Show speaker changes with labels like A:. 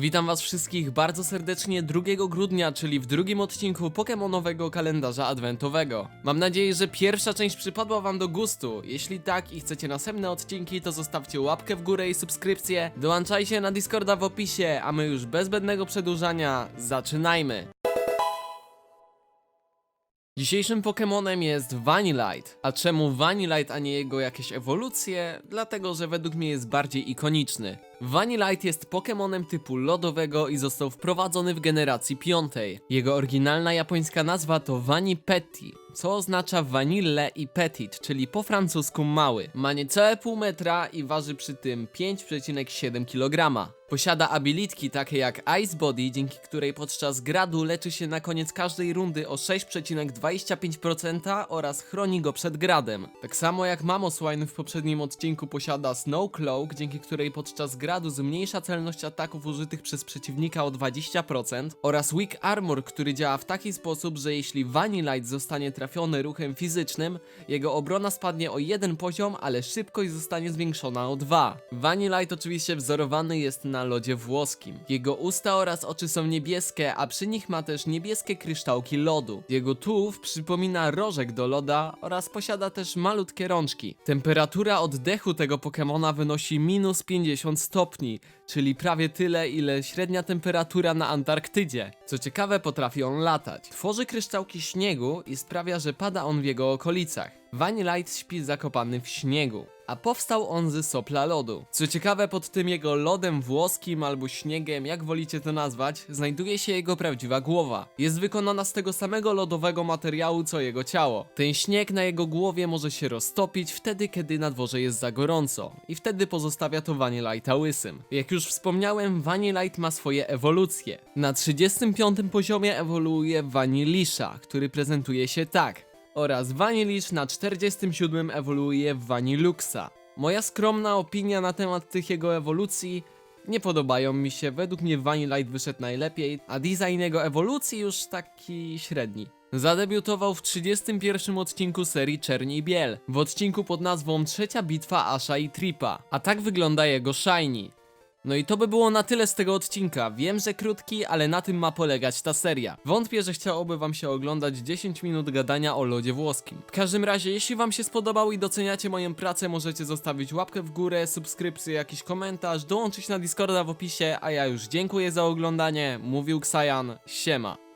A: Witam was wszystkich bardzo serdecznie 2 grudnia, czyli w drugim odcinku Pokemonowego kalendarza adwentowego. Mam nadzieję, że pierwsza część przypadła wam do gustu. Jeśli tak i chcecie następne odcinki, to zostawcie łapkę w górę i subskrypcję. Dołączajcie na Discorda w opisie, a my już bez zbędnego przedłużania zaczynajmy. Dzisiejszym Pokemonem jest Vanillite. A czemu Vanillite, a nie jego jakieś ewolucje? Dlatego, że według mnie jest bardziej ikoniczny. Vanillite jest Pokemonem typu lodowego i został wprowadzony w generacji piątej. Jego oryginalna japońska nazwa to Vanipetti, co oznacza vanille i petit, czyli po francusku mały. Ma niecałe pół metra i waży przy tym 5,7 kg. Posiada abilitki takie jak Ice Body, dzięki której podczas gradu leczy się na koniec każdej rundy o 6,25% oraz chroni go przed gradem. Tak samo jak Mamoswine w poprzednim odcinku posiada Snow Cloak, dzięki której podczas gradu zmniejsza celność ataków użytych przez przeciwnika o 20% oraz Weak Armor, który działa w taki sposób, że jeśli Vanillite zostanie trafiony ruchem fizycznym, jego obrona spadnie o jeden poziom, ale szybkość zostanie zwiększona o 2. Vanillite oczywiście wzorowany jest na lodzie włoskim. Jego usta oraz oczy są niebieskie, a przy nich ma też niebieskie kryształki lodu. Jego tułów przypomina rożek do loda oraz posiada też malutkie rączki. Temperatura oddechu tego Pokemona wynosi minus 50 stopni, czyli prawie tyle, ile średnia temperatura na Antarktydzie. Co ciekawe, potrafi on latać. Tworzy kryształki śniegu i sprawia, że pada on w jego okolicach. Vanillite śpi zakopany w śniegu, a powstał on ze sopla lodu. Co ciekawe, pod tym jego lodem włoskim albo śniegiem, jak wolicie to nazwać, znajduje się jego prawdziwa głowa. Jest wykonana z tego samego lodowego materiału co jego ciało. Ten śnieg na jego głowie może się roztopić wtedy, kiedy na dworze jest za gorąco i wtedy pozostawia to Vanillite'a łysym. Jak już wspomniałem, Vanillite ma swoje ewolucje. Na 35 poziomie ewoluuje Vanilisha, który prezentuje się tak oraz Vanillish na 47 ewoluuje w Vaniluxa. Moja skromna opinia na temat tych jego ewolucji nie podobają mi się, według mnie Vanillite wyszedł najlepiej, a design jego ewolucji już taki średni. Zadebiutował w 31 odcinku serii Czerni i Biel, w odcinku pod nazwą Trzecia bitwa Asha i Tripa, a tak wygląda jego Shiny. No i to by było na tyle z tego odcinka. Wiem, że krótki, ale na tym ma polegać ta seria. Wątpię, że chciałoby wam się oglądać 10 minut gadania o lodzie włoskim. W każdym razie, jeśli wam się spodobał i doceniacie moją pracę, możecie zostawić łapkę w górę, subskrypcję, jakiś komentarz, dołączyć na Discorda w opisie, a ja już dziękuję za oglądanie. Mówił Ksajan, siema.